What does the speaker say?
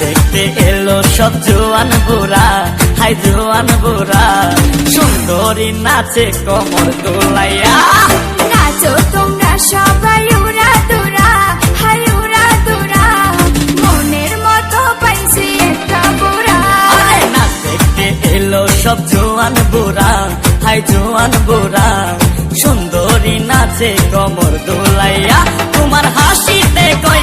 দেখতে এলো সব জোয়ান বুড়া হাই জোয়ান বুড়া। সুন্দরী নাচে কমর দোলাইয়া। নাচো তোমরা সবাই উড়া দুরা হাই উড়া দুরা। মনের মতো পাইছি একটা বুড়া। আরে না দেখতে এলো সব জোয়ান বুড়া হাই জোয়ান বুড়া। সুন্দরী নাচে কমর দোলাইয়া। তোমার হাসিতে কই